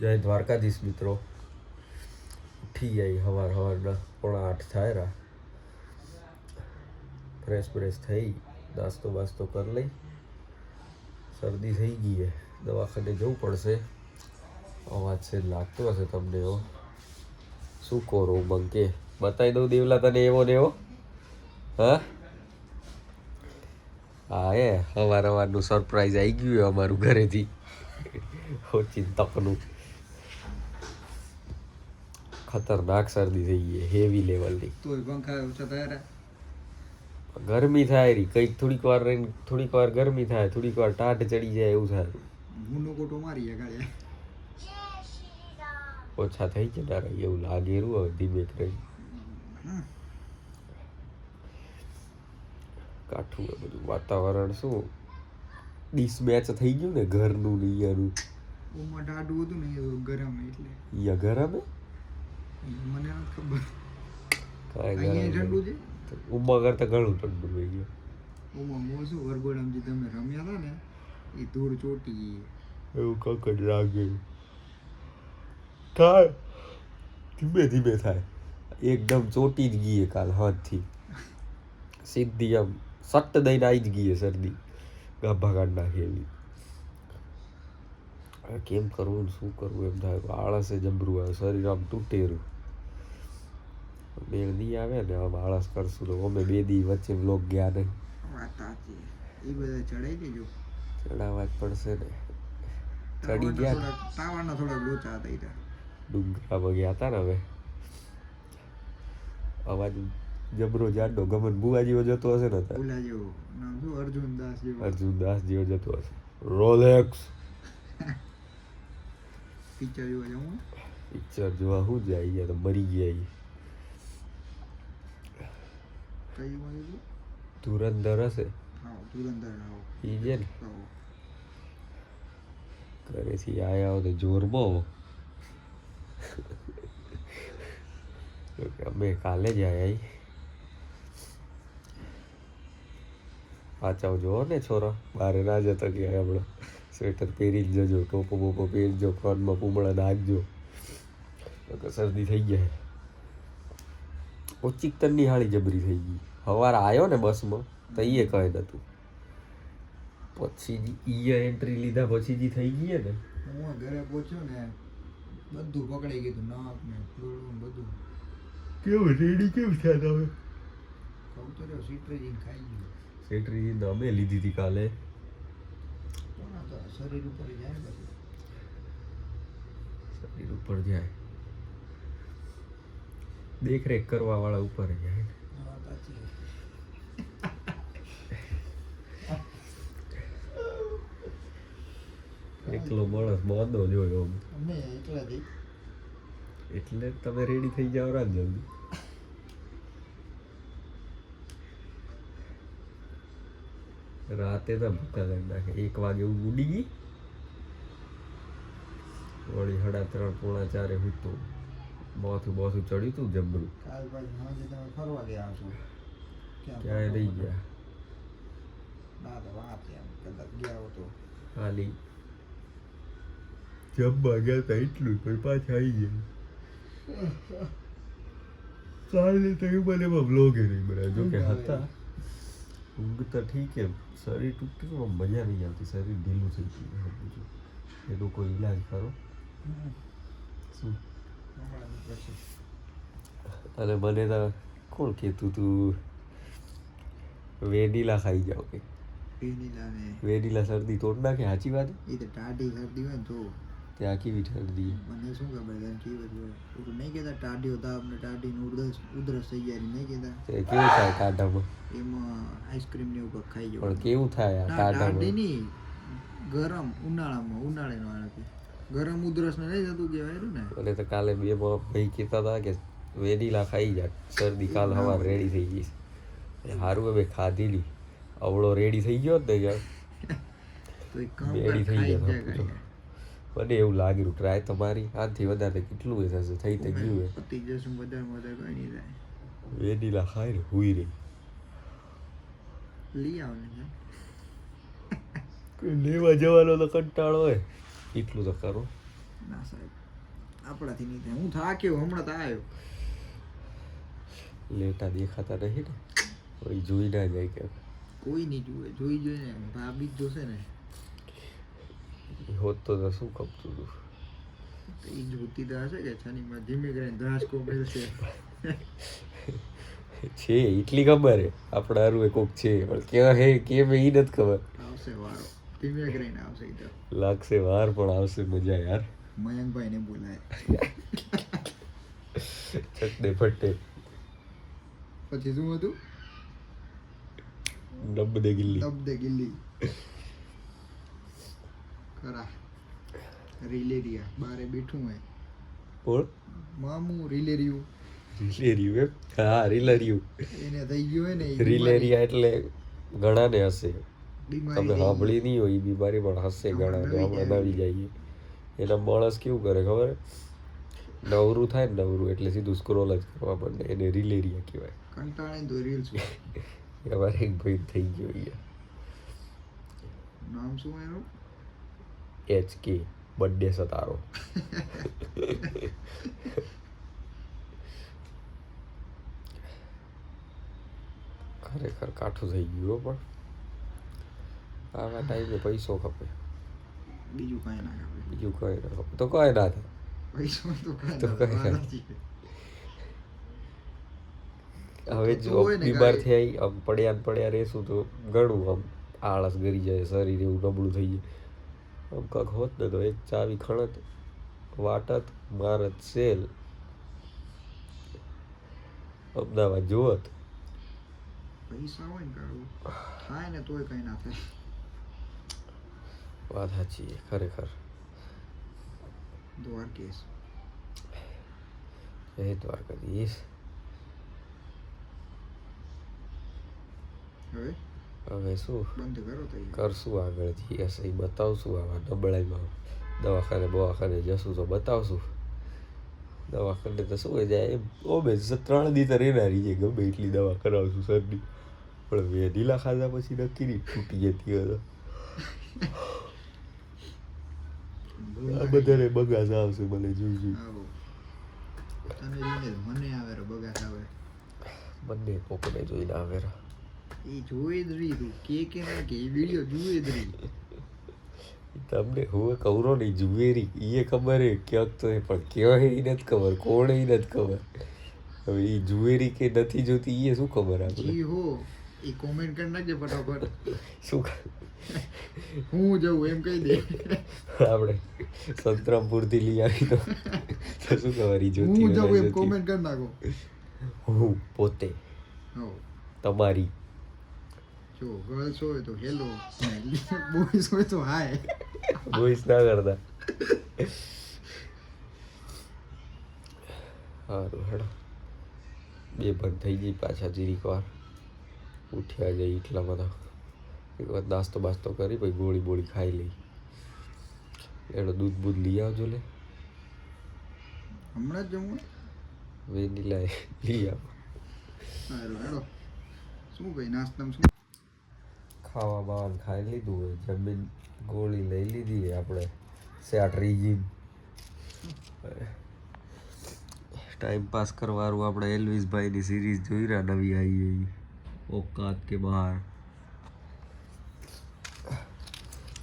જય દ્વારકાધીશ મિત્રો. ઉઠી જાય હવાર સવારના પોણા આઠ થાય રા. ફ્રેશ બ્રેશ થઈ. નાસ્તો બાસ્તો કરી લઈ. શરદી થઈ ગઈ હે. દવાખાને જવું પડશે. અવાજ છે, લાગતો હશે તમને એવો. શું કરો બંકે બતાવી દઉં દેવલા તને એવો ને એવો? હા? હા એ હવાર હવારનું સરપ્રાઈઝ આવી ગયું અમારું ઘરેથી. ચિંતકનું ખતરનાક શરદી થઈ ગઈ હેવી લેવલની તોય પંખા ઓછા થયા ગરમી થાય રી કંઈક થોડીક વાર રહીને થોડીક વાર ગરમી થાય થોડીક વાર ટાઢ ચડી જાય એવું થાય. મુનો કોટો મારી ગાડે ઓછા થઈ જતા રહી એવું લાગે એવું હવે ધીમે રહી કાઠું બધું. વાતાવરણ શું? ડિસમેચ થઈ ગયું ને ઘરનું ને અહીંયાનું ઓમાં ટાઢું હતું ને ગરમ એટલે. અહીંયા ગરમ હે? મને ખબર. કાંઈ ઠંડુ છે? ઉમા કરતા ઘણું ઠંડુ થઈ ગયું. ઉમા મો શું વરઘોડામાં જે તમે રમ્યા હતા ને એ ધૂળ ચોટી ગઈ. એવું કકડ લાગે. થાય ધીમે ધીમે થાય. એકદમ ચોટી જ ગઈ કાલ હાથથી. સીધી આમ સટ્ટ દઈને આવી જ ગઈ શરદી. ગાભા કાઢ નાખી એવી હવે કેમ કરવું ને શું કરવું? એમ થાય આળસે જબરું આવે શરીર આમ તૂટેરું મેળ નહીં આવે ને આમ આળસ કરશું તો અમે બે દી વચ્ચે વ્લોગ ગયા નહીં. એ બધા ચડાઈ દેજો. ચડાવવા જ પડશે ને. ચડી ગયા ટાવરના થોડાક લોચા હતા ઈ ડુંગરામાં ગયા હતા ને હવે. અવાજ જબરો જાડો ગમન બુવા જેવો જતો હશે ને. નામ શું અર્જુન દાસ જેવો. અર્જુન દાસ જેવો જતો હશે. રોલેક્સ. પિક્ચર જોવા જવું હું. પિક્ચર જોવા શું જાય અહીંયા તો મરી ગયા. કઈ માં ધુરંધર હશે હા ધુરંધર આવો ઈ છે ને ઘરેથી આયા હો તો જોરમાં અમે કાલે જ આયા. પાછા જોવો ને છોરા બારે ના જતો કે હમણાં સ્વેટર પહેરી જ જજો ટોપો બોપો પહેરજો કાનમાં પૂમળા નાખજો. શરદી થઈ જાય ઓછી તનની હાળી જબરી થઈ ગઈ. સવાર આવ્યો ને બસમાં તો એ કહે નતું પછી ઈએ એન્ટ્રી લીધા પછી જે થઈ ગઈ ને. હું ઘરે પહોંચ્યો ને બધું પકડાઈ ગયું નાક ને ફૂલડું બધું. કેવું રેડી કેવું થયા તમે? કહું તો રહ્યો સિટ્રેજીન ખાઈ ગયું. સેટરી અમે લીધી હતી કાલે. શરીર ઉપર જાય બધું શરીર ઉપર જાય. દેખરેખ કરવા વાળા ઉપર જાય એકલો માણસ મોંદો જોયો અમે એકલા એટલે તમે રેડી થઈ જાવ રાત જલ્દી રાતે તો ભૂકા કરી નાખે. એક વાગે હું ઉડી ગઈ. વળી સાડા ત્રણ પોણા ચારે હું તો બોથું બાથું ચડ્યું તું જબરું. ક્યાંય રહી ગયા? ખાલી જમવા ગયા હતા એટલું પાછા આવી ગયા. કાલે તો મને એમાં બ્લોગે નહીં જો કે હતા. ઊંઘ તો ઠીક એમ. શરીર તૂટતું પણ મજા નહીં આવતી. શરીર ઢીલું થઈ ગયું બીજું એનો કોઈ ઈલાજ કરો. શું? અને મને તો કોણ કહેતું તું? વેનીલા ખાઈ જાઓ કે. વેનીલા ને વેનીલા શરદી તોડ નાખે સાચી વાત? એ તો ટાઢી શરદી હોય ને તો. ત્યાં કેવી શરદી મને શું ખબર તને કી બધું નહીં કહેતા ટાઢી હતા આપણે ટાઢી નું ઉધરસ ઉધરસ થઈ જાય નહીં કહેતા. તે કેવું થાય ટાઢામાં? એમાં આઈસ્ક્રીમ ને એવું ખાઈ ખાઈ પણ કેવું થાય ટાઢામાં? નહીં. ગરમ ઉનાળામાં ઉનાળાનો આનાથી ગરમ ઉધરસ ને નહીં થતું કહેવાય ને? એટલે તો કાલે બે ભાઈ કહેતા હતા કે વેનીલા ખાઈ જા. શરદી કાલ હવા રેડી થઈ ગઈ સારું હવે ખાધીલી અવળો રેડી થઈ ગયો ને યાર. તો એક કામ બેડી થઈ ગયા તો મને એવું લાગ્યું ટ્રાય તમારી. આનાથી વધારે કેટલું એ થશે? થઈ તો ગયું હે પતી જશું વધારે વધારે કઈ નહીં થાય. વેનીલા ખાઈ ને હુઈ રહી. લઈ આવ ને કોઈ લેવા જવાનો તો કંટાળો હોય. એટલું તો કરો ના સાહેબ આપણાથી નહીં થાય. હું થાક્યો હમણાં તો આવ્યો. લેટા દેખાતા નહીં ને. કોઈ જોઈ ના જાય કે. કોઈ નહીં જુએ. જોઈ જોઈને ભાભી જ જોશે ને. હોત તો શું ખપતું હતું એ જોતી તો હશે કે શનિમાં ધીમે કરીને ધ્રાસકો મેળશે છે એટલી ખબર હે આપણા હારું એ કોક છે પણ ક્યાં હે કેમ એ નથી ખબર આવશે વારો ધીમે કરીને આવશે એ તો લાગશે વાર પણ આવશે મજા યાર મયંકભાઈ ને બોલાય ચટને ફટે પછી શું હતું ડબ દે ગિલ્લી ડબ દે ગિલ્લી ખરા. રિલેરિયા. બારે બેઠું હોય. કોણ મામું રિલેરિયું. રીલેરિયું એમ? હા રીલરિયું. એને થઈ ગયું હોય ને એટલે ઘણાને હશે. તમે સાંભળી નહીં હોય એ બીમારી પણ હશે ઘણા હમણાં જઈએ એના માણસ કેવું કરે ખબર? નવરું થાય ને નવરું એટલે સીધું સ્ક્રોલ જ કરવા પડે એને રિલેરિયા કહેવાય. કંટાળે તો રીલ્સ અમારે એક ભાઈ થઈ ગયો નામ શું એનું? એચ કે બર્થડે સતારો ખરેખર કાઠું થઈ ગયું પણ. આવા ટાઈમે પૈસો ખપે. બીજું કાંઈ ના ખપે. બીજું કઈ ના ખપે. તો કઈ ના થાય. પૈસો તો કાંઈ. હવે જો બીમાર. થઈ આમ પડ્યા પડ્યા રહેશું તો ઘણું આમ આળસ ગરી જાય શરીર એવું નબળું થઈ જાય. આમ કાંક હોત ને તો એક ચાવી ખણત વાટત મારત સેલ અમદાવાદ જોવત. પૈસા હોય ને થાય ને તોય કઈ ના થાય. વાત સાચી ખરેખર. દ્વારકેશ. જય દ્વારકાધીશ. હવે? હવે શું. કરશું આગળ જઈએ સહી બતાવશું આવા નબળાઈમાં દવાખાને બવાખાને જશું તો બતાવશું. દવાખાને તો શું હોય જાય એમ ઓમે ત્રણ દી તો રહેનારી છે ગમે એટલી દવા કરાવશું સરની પણ વેનીલા ખાધા પછી નક્કી નહીં તૂટી જતી હોય તો. આ બધાને બગાસ આવશે મને જોઈ જોઈ. મને આવે બગાસ આવે. બંને કોકને જોઈને આવે. એ જોઈ જ રહી તું. કે કે ના કે વીડિયો જોઈ જ રહી. તમને હું કવરો નહીં જુવેરી એ ખબર હે ક્યાંક તો એ પણ ક્યાં હે એ નથી ખબર કોણ એ નથી ખબર. હવે એ જુવેરી કે નથી જોતી એ શું ખબર આપણે હો એ કોમેન્ટ કરી નાખજે ફટાફટ. શું હું જઉં એમ કહી દે. આપણે સંતરામપુરથી લઈ આવી તો શું ખબર એ જોતી હું જઉં એમ કોમેન્ટ કરી નાખો. હું પોતે તમારી જો ગર્લ્સ હોય તો હેલો. બોયઝ હોય તો હાય. વોઇસ ના કરતા. સારું હેડો. બે બંધ થઈ ગઈ પાછા જીરીક વાર. ઉઠ્યા જઈ એટલા બધા. એક વાર નાસ્તો બાસ્તો કરી પછી ગોળી બોળી ખાઈ લઈ એનો દૂધ બૂધ લઈ આવજો લે. હમણાં જ જવું વેનીલા લઈ આવો. સારું હેડો. શું ભાઈ નાસ્તામાં શું? ખાવા બાવાનું ખાઈ લીધું હોય, જમીન ગોળી લઈ લીધી હોય આપણે સેટ રીજીન. ટાઈમ પાસ કરવાનું આપણે એલવિસભાઈની સિરીઝ જોઈ રહ્યા નવી આવી એ ઓકાત કે બહાર.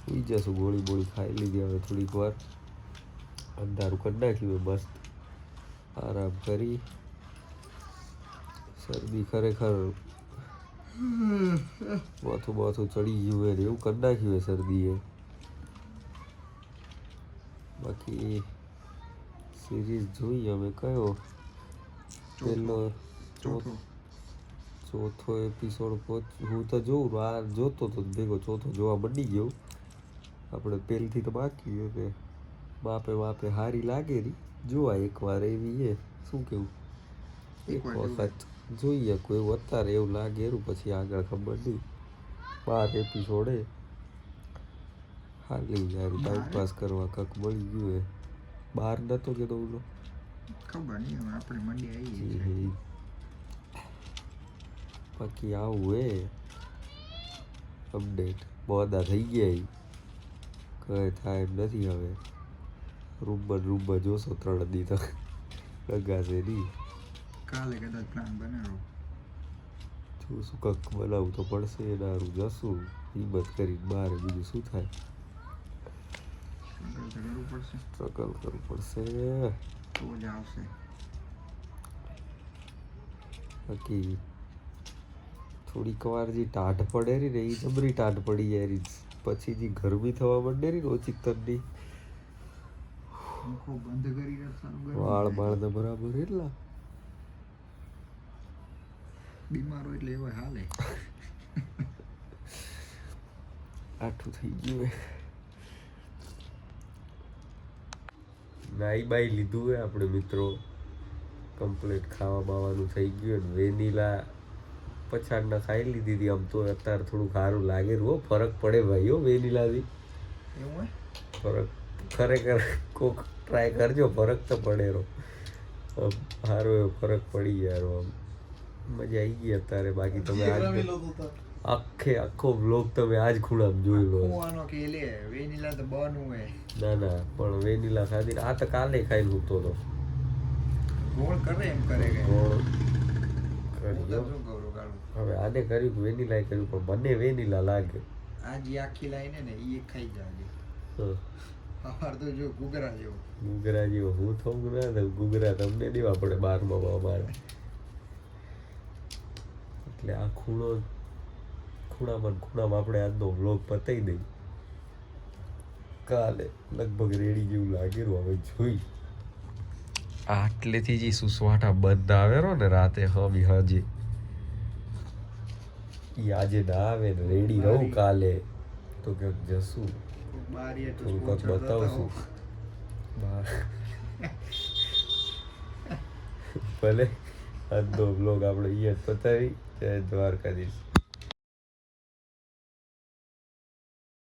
સુઈ જશું, ગોળી બોળી ખાઈ લીધી હવે થોડીક વાર. અંધારું કરી નાખ્યું મસ્ત. આરામ કરી. શરદી ખરેખર માથું માથું ચડી ગયું હોય એવું કરી નાખ્યું હોય શરદીએ. બાકી સિરીઝ જોઈ અમે કયો? પેલો ચોથો. એપિસોડ હું તો જોઉં આ જોતો તો ભેગો ચોથો જોવા મંડી ગયો. આપણે પહેલથી તો બાકી એટલે બાપે બાપે હારી લાગે રી જોવા એકવાર એવી એ શું કેવું? એક વખત. જોઈએ કોઈ અત્યારે એવું લાગે એરું પછી આગળ ખબર નહીં. બાર એપિસોડે હાલી જાય ટાઈમ? પાસ કરવા કંઈક મળી ગયું એ બાર નતો કેતો ઓલો. ખબર નહીં આપણે મંડી આવી બાકી આવું હે. અપડેટ મોડા થઈ ગયા. કઈ થાય એમ નથી હવે. રૂમમાં ને રૂમમાં જોશો ત્રણ દી તક. લગાશે નહીં. કાલે કદાચ પ્લાન બનાવો જોશું કંઈક બનાવવું તો પડશે હારું જશું હિંમત કરીને બહાર બીજું શું થાય? સ્ટ્રગલ કરવું પડશે. સ્ટ્રગલ કરવું પડશે. તો જ આવશે. બાકી થોડીક વાર જે ટાઢ પડે રી ને એ જબરી ટાઢ પડી જાય રી. પછી જે ગરમી થવા માંડે રી ઓછી તરની કરી વાળ બાળ ને બરાબર એટલા. બીમારો એટલે એવા હાલે. આઠું થઈ ગયું નાઈ બાઈ લીધું હે આપણે મિત્રો. કમ્પ્લીટ ખાવા બાવાનું થઈ ગયું ને વેનીલા પછાડના ખાઈ લીધી હતી આમ તો અત્યારે થોડું સારું લાગે રહ્યો હો ફરક પડે ભાઈ હો વેનીલાથી. એવું ફરક ખરેખર કોક ટ્રાય કરજો ફરક તો પડે રો સારો એવો ફરક પડી જાય આમ. મજા આવી ગઈ અત્યારે બાકી તમે આજ આખે આખો બ્લોગ તમે આજ ખૂણામાં જોઈ લો. કુવાનો કે લે વેનીલા તો બનવું હે ના ના પણ વેનીલા ખાધી આ તો કાલે ખાઈ સૂતો હતો ગોળ કરે એમ કરે કે. ગોળ તો હવે આને કર્યું વેનીલા કર્યું પણ મને વેનીલા લાગે. આજે આખી લાઈને ને એ ખાઈ જાજે. હં. તો જો ગુગરા જેવો. ગુગરા જેવો. હું થવું ના ગુગરા તમને દેવા પડે બારમાં અમારે. એટલે આ ખૂણો ખૂણામાં ખૂણામાં આપણે આજનો વ્લોગ પતાવી દઈ કાલે લગભગ રેડી જેવું લાગેલું હવે જોઈ. આટલેથી જે સુસવાટા બંધ આવેલો ને રાતે હમી હાજે. ઈ આજે ના આવે ને રેડી રહું કાલે. તો કે જશું કોક થોડું કંઈક બતાવશું. ભલે. આજનો બ્લોગ આપણે અહીંયા જ પતાવી. જય દ્વારકાધીશ.